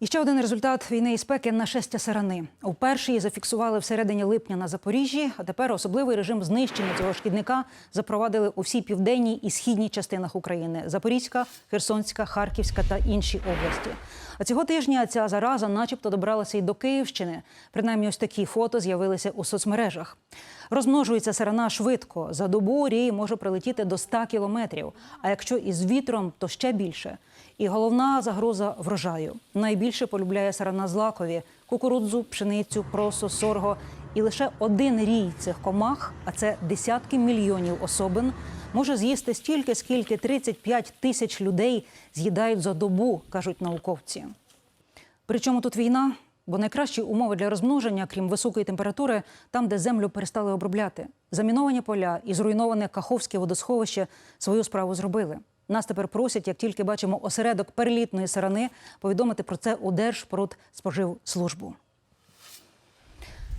І ще один результат війни і спеки нашестя сарани. Уперше її зафіксували всередині липня на Запоріжжі, а тепер особливий режим знищення цього шкідника запровадили у всій південній і східній частинах України: Запорізька, Херсонська, Харківська та інші області. А цього тижня ця зараза, начебто, добралася і до Київщини. Принаймні, ось такі фото з'явилися у соцмережах. Розмножується сарана швидко. За добу рій може прилетіти до 100 кілометрів. А якщо із вітром, то ще більше. І головна загроза врожаю. Найбільше полюбляє сарана злакові – кукурудзу, пшеницю, просо, сорго. І лише один рій цих комах, а це десятки мільйонів особин, може з'їсти стільки, скільки 35 тисяч людей з'їдають за добу, кажуть науковці. Причому тут війна? Бо найкращі умови для розмноження, крім високої температури, там, де землю перестали обробляти. Заміновані поля і зруйноване Каховське водосховище свою справу зробили. Нас тепер просять, як тільки бачимо осередок перелітної сарани, повідомити про це у Держпродспоживслужбу.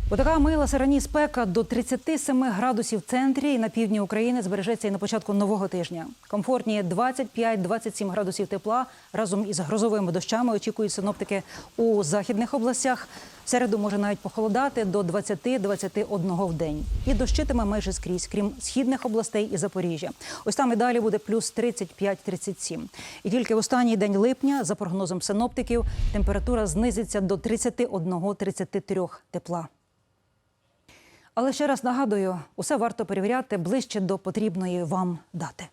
Бо така мила сарані спека до 37 градусів в центрі і на півдні України збережеться і на початку нового тижня. Комфортні 25-27 градусів тепла разом із грозовими дощами очікують синоптики у західних областях. В середу може навіть похолодати до 20-21 в день. І дощитиме майже скрізь, крім східних областей і Запоріжжя. Ось там і далі буде плюс 35-37. І тільки в останній день липня, за прогнозом синоптиків, температура знизиться до 31-33 тепла. Але ще раз нагадую, усе варто перевіряти ближче до потрібної вам дати.